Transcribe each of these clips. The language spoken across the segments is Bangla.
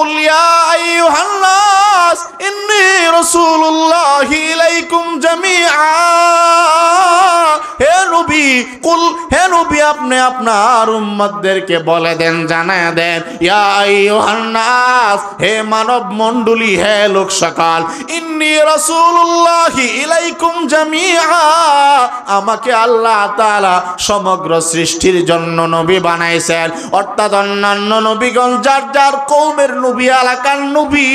কুল ইয়া আইয়ুহান নাস ইন্নী রাসূলুল্লাহি ইলাইকুম জামিআ হে নবী, কুল, হে নবী, আপনি আপনার উম্মতদেরকে বলে দেন, জানায় দেন, ইয়া নাস হে মানব মণ্ডলী হে লোক সকাল ইন্নী রাসূলুল্লাহি ইলাইকুম জামিআ, আমাকে আল্লাহ তাআলা সমগ্র সৃষ্টির জন্য নবী বানাইছেন। অর্থাৎ অন্যান্য নবীগণ, যার যার কৌমের নবী, এলাকার নবী,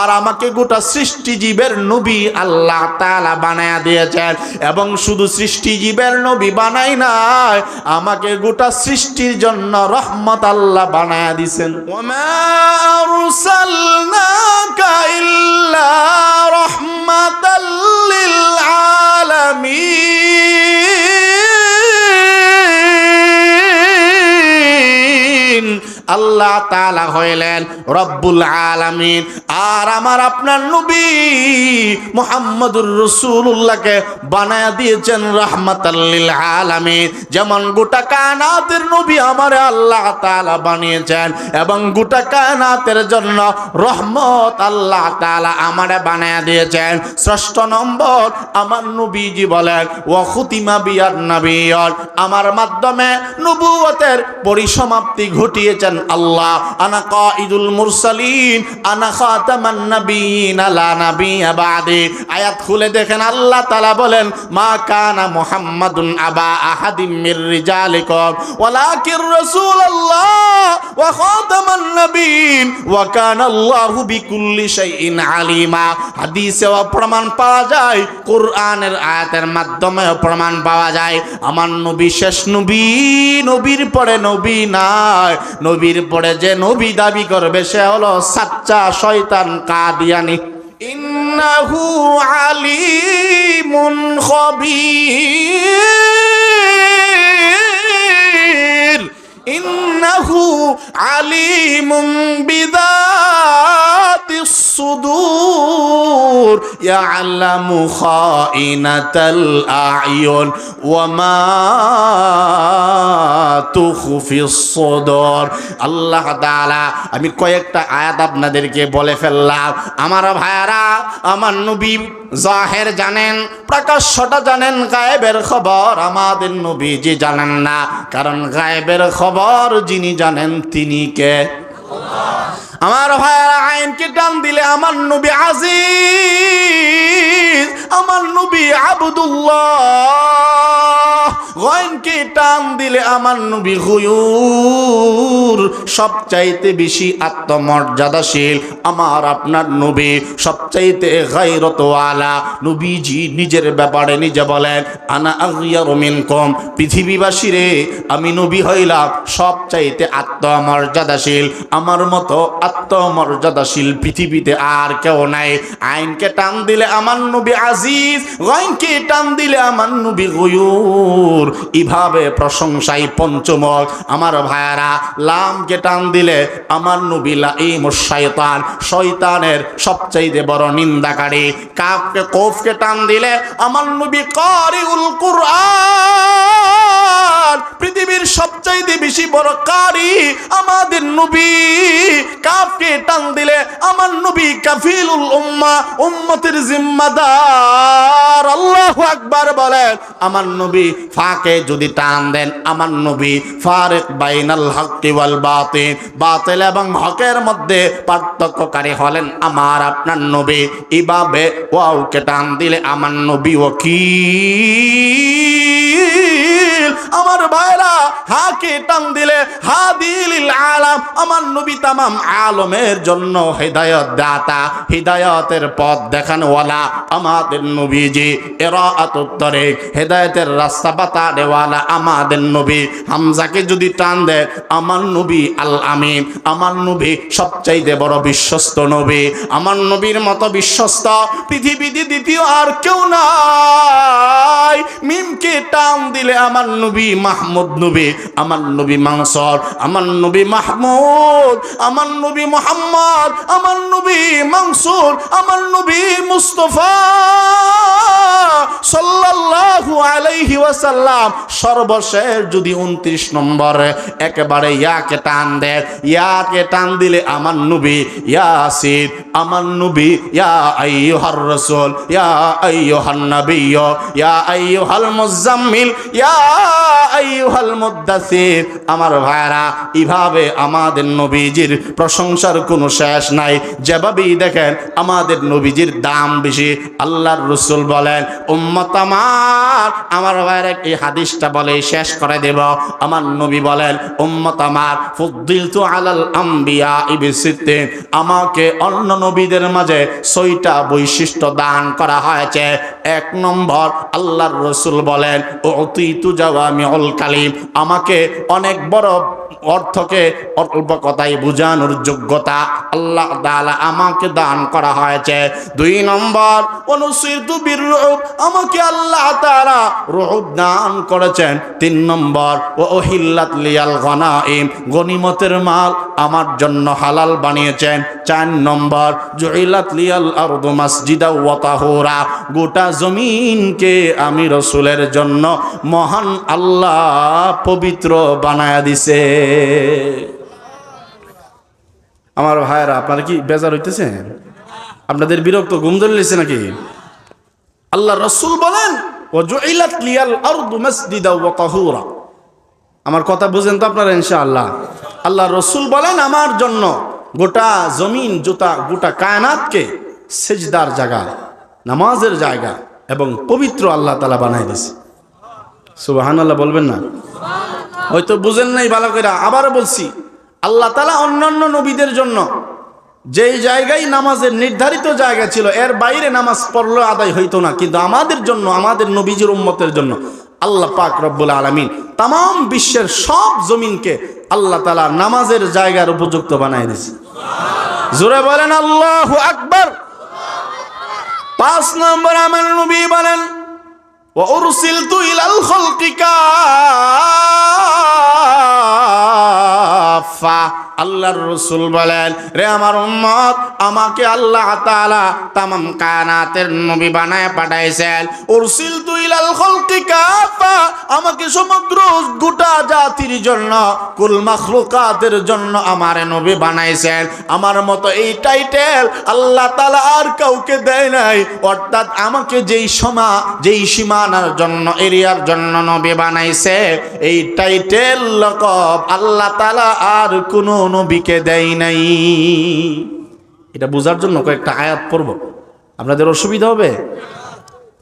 আর আমাকে গোটা সৃষ্টিজীবের নবী আল্লাহ তাআলা বানায়া দিয়েছেন। এবং শুধু সৃষ্টিজীবের নবী বানাই নাই। আমাকে গোটা সৃষ্টির জন্য রহমত আল্লাহ বানায় দিছেন। ওমা আল্লাহ তাআলা হইলেন রব্বুল আলামিন। আর আমার আপনার নবী মুহাম্মদুর রাসূলুল্লাহকে বানায় দিয়েছেন রাহমাতাল্লিল আলামিন। যেমন গোটা কায়নাতের নবী আমার আল্লাহ তালা বানিয়েছেন এবং গোটা কায়নাতের জন্য রহমত আল্লাহ তাআলা আমারে বানায় দিয়েছেন। ষষ্ঠ নম্বর, আমার নবীজি বলেন, ওয়া খুতিমা বিয়ার নবিয়র আমার মাধ্যমে নবুয়তের পরিসমাপ্তি ঘটিয়েছেন আল্লাহ, আনা কাঈদুল মুরসালিন, আনা খাতামান নাবিয়িন, লা নাবিয়্যা বাদি। আয়াত খুলে দেখেন আল্লাহ তাআলা বলেন, মা কানা মুহাম্মাদুন আবা আহাদিম মির রিজালিকুম, ওয়ালাকিন রাসূলুল্লাহ, ওয়া খাতামান নাবিয়িন, ওয়া কানা আল্লাহু বিকুল্লি শাইইন আলিমা। হাদিসেও প্রমাণ পাওয়া যায়, কোরআনের আয়াতের মাধ্যমেও প্রমাণ পাওয়া যায়। আমার নবী শেষ নবী, নবীর পরে নবী নাই নবীর পরে যে নবী দাবি করবে সে হলো সাচ্চা শয়তান কাদিয়ানি। ইন্নাহু আলিমুন খবীর। খাইনাতাল আয়ুন ওয়া মা তুখফিস সুদূর আল্লাহ তাআলা, আমি কয়েকটা আয়াত আপনাদেরকে বলে ফেললাম। আমার ভাইয়ারা, আমার নবী জাহের জানেন, প্রকাশ্যটা জানেন, গায়েবের খবর আমাদের নবীজি জানেন না। কারণ গায়েবের খবর যিনি জানেন তিনি কে? আমার ভাইয়েরা আইনকে টান দিলে আমার নবী আজিজ, আমার নবী আবদুল্লাহ। গয়নকে টান দিলে আমার নবী হুয়ুর। সবচাইতে বেশি আত্মমর্যাদাশীল আমার আপনার নবী, সবচাইতে গাইরতওয়ালা নবীজি নিজের ব্যাপারে নিজে বলেন, আনা আগিয়ার মিনকম, পৃথিবীবাসী রে, আমি নবী হইলাম সবচাইতে আত্মমর্যাদাশীল। আমার মতো আত্মমর্যাদাশীল পৃথিবীতে আর কেউ নাই। আইনকে টান দিলে আমার নবী আজিজ গয়নকে টান দিলে আমার নবী গয়ুর। ইভাবে প্রশংসাই পঞ্চমক। আমার ভাইয়ারা, লামকে টান দিলে আমার নবী লাইম শয়তান, শয়তানের সবচাইতে বড় নিন্দাকারী। কাফকে কোফকে টান দিলে আমার নবী কারিউল কুরআন। পৃথিবীর সবচাইতে বেশি বড় কারি আমাদের নবী। কাফকে টান দিলে আমার নবী কাফিলুল উম্মা, উম্মতের জিম্মাদার। আল্লাহু আকবার বলেন, আমার নবী ফাকে যদি টান দেন, আমার নবী ফারেক বাইনাল হক্কি ওয়াল বাতিল। বাতিল এবং হকের মধ্যে পার্থক্যকারী হলেন আমার, আপনার নবী। এভাবে ওয়াওকে টান দিলে আমার নবী ওয়াকিল আমার ভাইরা হাকে টান দিলে হাদিল আলাম, আমার নবী তামাম আলমের জন্য হৃদয়ত দাতা হৃদয়তের পথ দেখানোওয়ালা আমাদের নবীজি। এরা আতুত্তরে হেদায়তের রাস্তা বাতা দেওয়ালা আমাদের নবী। হামজাকে যদি টান দেয়, আমার নবী আল আমিন, আমার নবী সবচাইতে বড় বিশ্বস্ত নবী। আমার নবীর মতো বিশ্বস্ত পৃথিবীতে দ্বিতীয় আর কেউ নাই। মিমকে টান দিলে আমার নবী মাহমুদ নবী, আমার নবী মানসর, আমার নবী মাহমুদ, আমার নবী মোহাম্মদ, আমার নবী মাংসুর আমার নবী মুস্তফা। আলাইহি ওয়াসাল্লাম, সর্বশেষ যদি উনত্রিশ নম্বর একেবারে ইয়াকে টান দেয় ইয়াকে টান দিলে আমার নবী ইয়াসির আমার নবী, ইয়া আইয়ুহার রাসূল, ইয়া আইয়ুহান নাবিয়্য, ইয়া আইয়ুহাল মুজাম্মিল ইয়া আইয়ুহাল মুদ্দাসির আমার ভাইরা, এভাবে আমাদের নবীজির প্রশংসার কোনো শেষ নাই। যেভাবেই দেখেন, আমাদের নবীজির দাম বেশি। আল্লাহর রসুল বলেন, উম্মত আমার আমার ভাইয়ের এই হাদিসটা বলে শেষ করে দেব। আমার নবী বলেন, উম্মত আমার, ফুদ্দিলতু আলাল আম্বিয়া ইবিসিদ্দিন আমাকে অন্য নবীদের মাঝে ছয়টা বৈশিষ্ট্য দান করা হয়েছে। এক নম্বর, আল্লাহর রসুল বলেন ও তু জাওয়ামি অল কালিম। আমাকে অনেক বড় অর্থকে অল্প কথাই বোঝানোর যোগ্যতা আল্লাহ তালা আমাকে দান করা হয়েছে। দুই নম্বর, অনুসৃত বীর আমাকে আল্লাহ তাআলা রূপ দান করেছেন। তিন নম্বর, ও ওহিল্লাত লিয়াল গনাইম, গনিমতের মাল আমার জন্য হালাল বানিয়েছেন। চার নম্বর জহিলাত লিয়াল আরদু মাসজিদা ওয়া তাহুরা। গোটা জমিনকে আমি রসুলের জন্য মহান আল্লাহ পবিত্র বানায়া দিছে। আমার ভাইরা আপনারা কি বেজার হইতেছেন আপনাদের বিরক্ত ঘুম ধরে নাকি? আল্লাহ রসুল বলেন আমার কথা বুঝেন তো আপনারা ইনশাআল্লাহ। আল্লাহ রসুল বলেন, আমার জন্য গোটা জমিন, জোতা, গোটা কায়নাতকে সেজদার জায়গা, নামাজের জায়গা এবং পবিত্র আল্লাহ তালা বানাই দিছে সুবাহান আল্লাহ বলবেন না? হয়তো বুঝেন নাই ভালো করে, আবার বলছি, আল্লাহ তালা অন্যান্য নবীদের জন্য যেই জায়গায় নামাজের নির্ধারিত জায়গা ছিল, এর বাইরে নামাজ পড়লে আদায় হইতো না, কিন্তু আমাদের জন্য, আমাদের নবীজির উম্মতের জন্য আল্লাহ পাক রব্বুল আলমিন তাম বিশ্বের সব জমিনকে আল্লাহ তালা নামাজের জায়গার উপযুক্ত বানাই দিয়েছে জোরে বলেন আল্লাহ আকবর পাঁচ নম্বর আমার নবী বলেন وأرسلت إلى الخلق كافة আল্লাহর রসুল বলেন, রে আমার উম্মত, আমাকে আল্লাহ তাআলা তামাম কানাতের নবী বানায় পাঠাইছেন। উরসিল তুইলাল খলকি কাফা, আমাকে সমগ্র গোটা জাতির জন্য, কুল মাখলুকাতের জন্য আমার নবী বানাইছেন। আমার মতো এই টাইটেল আল্লাহ তাআলা আর কাউকে দেয় নাই। অর্থাৎ আমাকে যেই সমা, যেই সীমানার জন্য, এরিয়ার জন্য নবী বানাইছে, এই টাইটেল লকব আল্লাহ তাআলা আর কোনো নবীকে দেয় নাই। এটা বোঝার জন্য কয়েকটা আয়াত পড়ব। আপনাদের অসুবিধা হবে?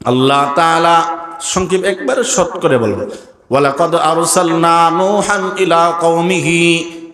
আল্লাহ তালা সংক্ষেপ একবারে সৎ করে বলব, ওয়ালাকাদ আরসালনা নূহান ইলা কওমিহি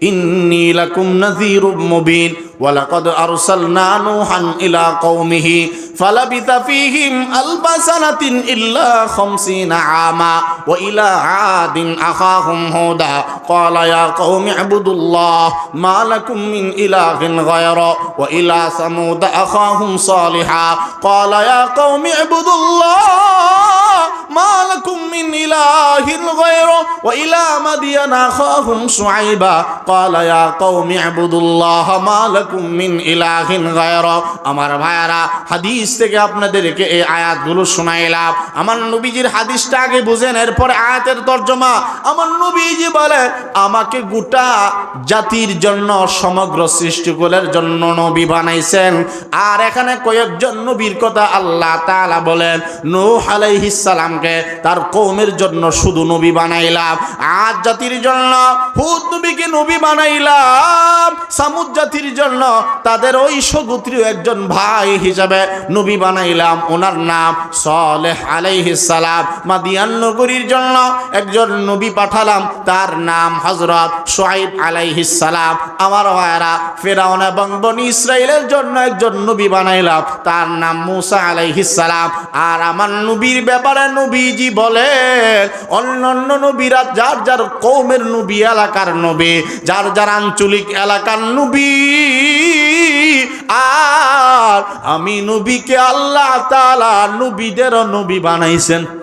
ইন্নী লাকুম নাযীরুম মুবিন। ওয়ালাকাদ আরসালনা নূহান ইলা কওমিহি ফালাবিথা ফীহিম আলফা সানাতিন ইল্লা 50 আমা। وإلى عاد أخاهم هودا قال يا قوم اعبدوا الله ما لكم من إله غيره وإلى ثمود أخاهم صالحا قال يا قوم اعبدوا الله ما لكم من إله غيره وإلى مدين أخاهم شعيبا قال يا قوم اعبدوا الله ما لكم من إله غيره আমার ভাইয়ারা হাদিস থেকে আপনাদেরকে এই আয়াতগুলো শোনাইলাম আমার নবীজির হাদিসটা আগে বুঝেন এরপরে আয়াতের তর্জমা, আমার নবীজি বলে, আমাকে গোটা জাতির জন্য, সমগ্র সৃষ্টিকুলের জন্য নবী বানাইছেন। আর এখানে কয়েকজন নবীর কথা আল্লাহ তাআলা বলেন, নূহ আলাইহিস সালামকে তার কওমের জন্য শুধু নবী বানাইলাম। আজ জাতির জন্য, হুদ নবীকে নবী বানাইলাম। সামুদ জাতির জন্য, তাদের ওই সগোত্রীয় একজন ভাই হিসাবে নবী বানাইলাম। ওনার নাম সলেহ আলাইহিস সালাম। মাদিয়ান নগরীর জন্য একজন নবী পাঠালাম, তার নাম হজরত সোহাইব আলাইহিস সালাম। আমার ভাইয়েরা, ফেরাউন এবং বনি ইসরায়েলের জন্য একজন নবী বানাইলাম, তার নাম মুসা আলাইহিস সালাম। আর আমার নবীর ব্যাপারে নবীজি বলেন, অন্যান্য নবীরা যার যার কৌমের নবী, এলাকার নবী, যার যার আঞ্চলিক এলাকার নবী। আর আমি নবীকে আল্লাহ তাআলা নবীদেরও নবী বানাইছেন।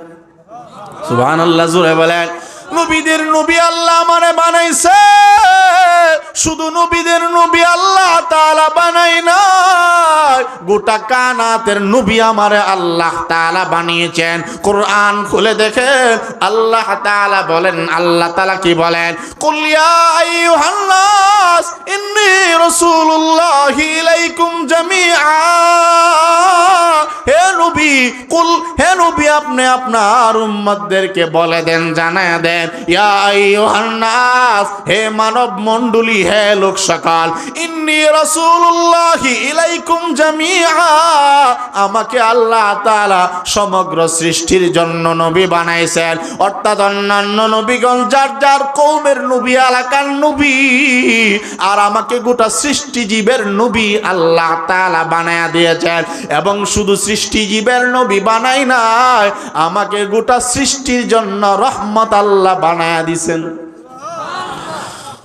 সুবহানাল্লাহ, জোরে বলেন। নবীদের নবী আল্লাহ আমারে বানাইছে। শুধু নবীদের নবী আল্লাহ তাআলা বানাই না গোটা কানাতের নবী আমারে আল্লাহ তাআলা বানিয়েছেন। কোরআন খুলে দেখেন, আল্লাহ তাআলা বলেন, আল্লাহ তাআলা কি বলেন? হে কুল, হে আপনি আপনার বলে দেন, জানায় দেন হে মানব মণ্ডলী হে লোক সকাল ইন্নী রাসূলুল্লাহি ইলাইকুম জামিআ। আমাকে আল্লাহ তাআলা সমগ্র সৃষ্টির জন্য নবী বানাইছেন অর্থাৎ অন্যান্য নবীগণ যার যার কৌমের নবী এলাকার নবী আর আমাকে গোটা সৃষ্টিজীবের নবী আল্লাহ তাআলা বানায়া দিয়েছেন এবং শুধু সৃষ্টিজীবের নবী বানাই নাই আমাকে গোটা সৃষ্টির জন্য রহমত আল্লাহ বানায়া দিছেন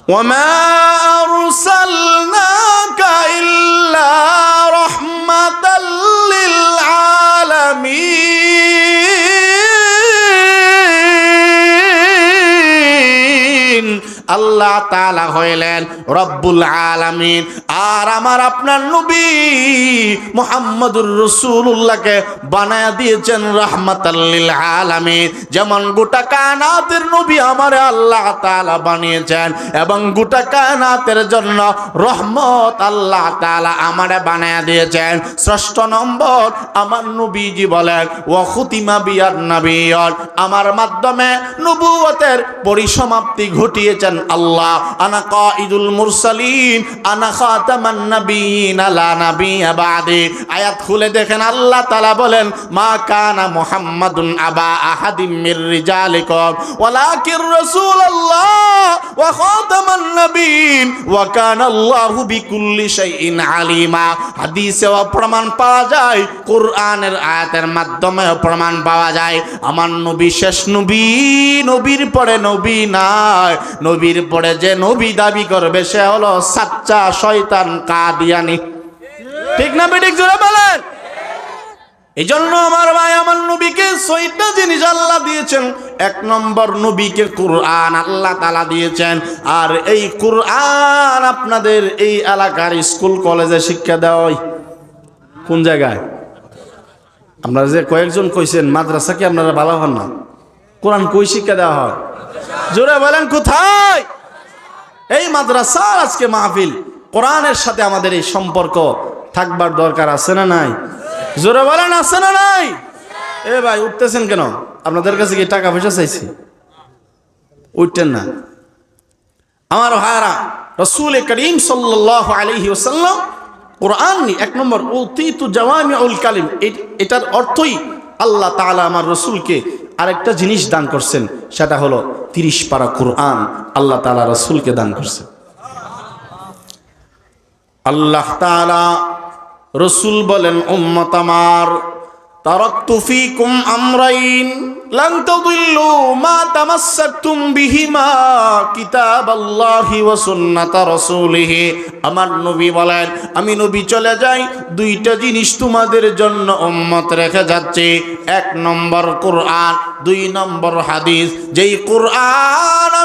وما أرسلناك তাআলা হইলেন রব্বুল আর আমার আপনার নবী মুহাম্মদুর রাসূলুল্লাহকে বানায়া দিয়েছেন যেমন গোটা নবী আমার আল্লাহ তাআলা বানিয়েছেন এবং গোটা কায়নাতের জন্য রহমত আল্লাহ তাআলা আমারে বানায়া দিয়েছেন। ষষ্ঠ নম্বর, আমার নবীজি বলেন, ওয়া খুতিমা বিয়ার নবিয়ন আমার মাধ্যমে নবুয়তের পরিসমাপ্তি ঘটিয়েছেন আল্লাহ। আয়াত খুলে দেখেন আল্লাহ তাআলা বলেন, মা কানা মুহাম্মাদুন আবা মির রিজালিকুম, ওয়ালাকিন রাসূলুল্লাহ, ওয়া ওয়া কানা আল্লাহু বিকুল্লি শাইইন আলিমা। হাদিসেও প্রমাণ পাওয়া যায়, কোরআনের আয়াতের মাধ্যমেও প্রমাণ পাওয়া যায়। আমার নবী শেষ নবী, নবীর পরে নবী নাই, নবীর পরে যে নবী দাবি করবে, সে হলো সাচ্চা শয়তান কাদিয়ানি। ঠিক না বেঠিক জোরে বলেন? এই জন্য আমার ভাই আমার নবীকে ছয়টা জিনিস আল্লাহ দিয়েছেন। এক নম্বর নবীকে কোরআন আল্লাহ তালা দিয়েছেন। আর এই কোরআন আপনাদের এই এলাকার স্কুল, কলেজে শিক্ষা দেওয়া কোন জায়গায়? আপনারা যে কয়েকজন কইছেন, মাদ্রাসা কি আপনারা ভালো হন না? কোরআন কই শিক্ষা দেওয়া হয়? জোরে বলেন, কোথায়? এই মাদ্রাসার আজকে মাহফিল, কোরআনের সাথে আমাদের এই সম্পর্ক থাকবার দরকার আছে না নাই? জোরে বলেন, আছে না নাই? এ ভাই, উঠতেছেন কেন? আপনাদের কাছে কি টাকা পয়সা চাইছি? উঠতেন না। আমার ভাইরা রসুল করিম সাল্লাহ আলহি ওসাল্লাম কোরআন এক নম্বর উল কালিম এটার অর্থই আল্লাহ তাআলা আমার রসুলকে আরেকটা জিনিস দান করছেন, সেটা হলো তিরিশ পারা কোরআন আল্লাহ তালা রসুলকে দান করছেন আল্লাহ তালা রসুল বলেন, উম্মত আমার আমার নবী বলেন, আমি নবী চলে যাই, দুইটা জিনিস তোমাদের জন্য উম্মত রেখে যাচ্ছে। এক নম্বর কোরআন, দুই নম্বর হাদিস, যেই কোরআন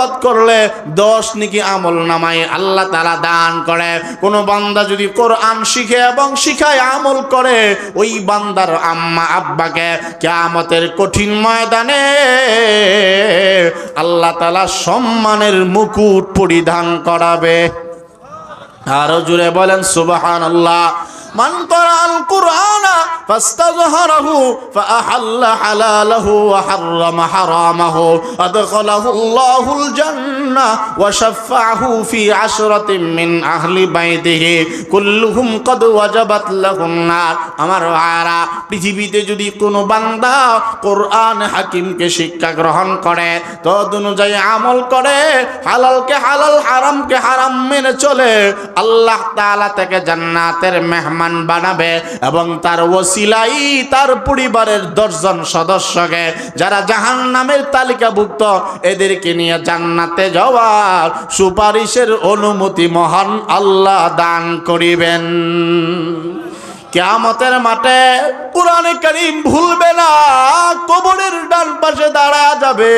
করলে দশ নাকি আমল নামায় আল্লাহ তাআলা দান করে। কোন বান্দা যদি কোরআন শিখে এবং শিখায় আমল করে, ওই বান্দার আম্মা আব্বাকে কিয়ামতের কঠিন ময়দানে আল্লাহ তালা সম্মানের মুকুট পরিধান করাবে। আরও জুড়ে বলেন সুবাহান আল্লাহ মান তারাল কুরআনা ফাস্তাযহারাহু ফাআহাল্লা হালালাহু ওয়া হাররামা হারামাহু। আদখালাহুল্লাহুল জান্নাহ ওয়া শাফাআহু ফি আশরাতিন মিন আহলি কদ ওয়াজাবাত লাহুন আমার পৃথিবীতে যদি কোনো বান্দা কোরআন হাকিমকে শিক্ষা গ্রহণ করে তদ অনুযায়ী আমল করে, হালালকে হালাল, হারামকে হারাম মেনে চলে, আল্লাহ তালা থেকে জান্নাতের মেহমান বানাবে এবং তার ওসিলাই তার পরিবারের দশজন সদস্যকে যারা জাহান নামের তালিকাভুক্ত এদেরকে নিয়ে জান্নাতে যাওয়ার সুপারিশের অনুমতি মহান আল্লাহ দান করিবেন। কেয়ামতের মাঠে কোরআনে করিম ভুলবে না, কবরের ডান পাশে দাঁড়া যাবে।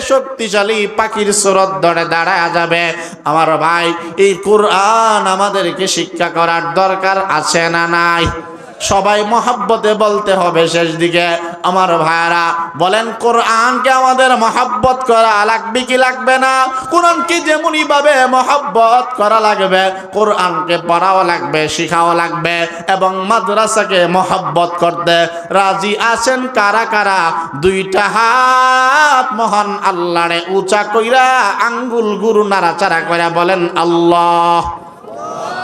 শক্তিশালী পাখির স্রোত ধরে দাঁড়ায় যাবে। আমার ভাই, এই কোরআন আমাদেরকে শিক্ষা করার দরকার আছে না নাই? সবাই মহাব্বতে বলতে হবে শেষ দিকে আমার ভাইরা, বলেন কোরআনকে আমাদের মহাব্বত করা লাগবে কি লাগবে না? কোরআনকে যেমনই ভাবে মহাব্বত করা লাগবে, কোরআনকে পড়াও লাগবে, শিখাও লাগবে এবং মাদ্রাসাকে মহাব্বত করতে রাজি আছেন কারা কারা? দুইটা হাত মহান আল্লাহরে উঁচা কইরা আঙ্গুল গুরু নাড়াচাড়া কইরা বলেন আল্লাহ।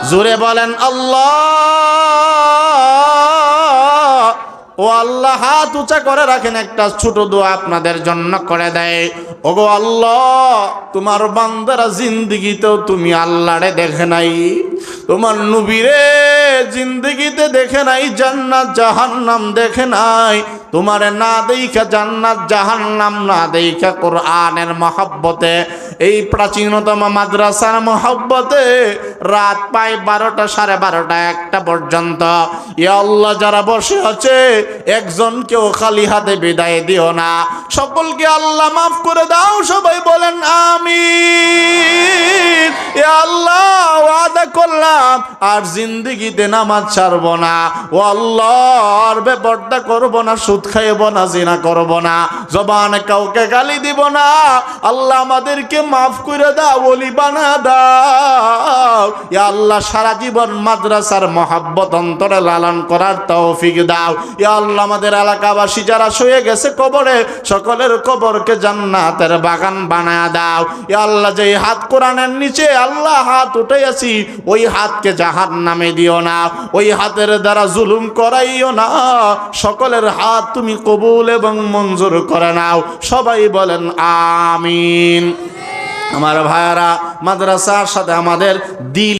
জোরে বলেন আল্লাহ। ও আল্লাহ, হাত উঁচা করে রাখেন একটা ছোট দোয়া আপনাদের জন্য করে দেয়। ওগো আল্লাহ, তোমার বান্দারা জিন্দিগিতেও তুমি আল্লাহরে দেখে নাই। তোমার নবীরে জিন্দিগিতে দেখে নাই, জান্নাত জাহান্নাম দেখে নাই। তোমার না দেখা জান্নাত জাহান্নাম, না দেখা কোরআনের মহব্বতে। এই প্রাচীনতম মাদ্রাসার মহব্বতে রাত পায় বারোটা, সাড়ে বারোটা, একটা পর্যন্ত। আল্লাহ, যারা বসে আছে, একজনকেও খালি হাতে বিদায় দিও না। সকলকে আল্লাহ মাফ করে দাও, সবাই বলেন আমি আল্লাহ, ওয়াদা করলাম, আর জিন্দিগিতে নামাজ ছাড়ব না। ও আল্লাহ, আর বেপর্দা করব না, সুদ খাইব না, জিনা করব না। জবানে কাউকে গালি দিব না। আল্লাহ আমাদেরকে মাফ করে দাও বলি বানা দাও। ইয়া আল্লাহ, সারা জীবন মাদ্রাসার মহাব্বত অন্তরে লালন করার তৌফিক দাও। ইয়া আল্লাহ, আমাদের এলাকাবাসী যারা শুয়ে গেছে কবরে, সকলের কবরকে জান্নাতের বাগান বানায় দাও। ইয়া আল্লাহ যে হাত কোরআনের নিচে আল্লাহ হাত উঠে আছি ওই হাতকে জাহান নামে দিও না। ওই হাতের দ্বারা জুলুম করাইও না। সকলের হাত তুমি কবুল এবং মঞ্জুর করে নাও। সবাই বলেন, আমিন। আমার ভাইয়ারা মাদ্রাসার সাথে আমাদের দিল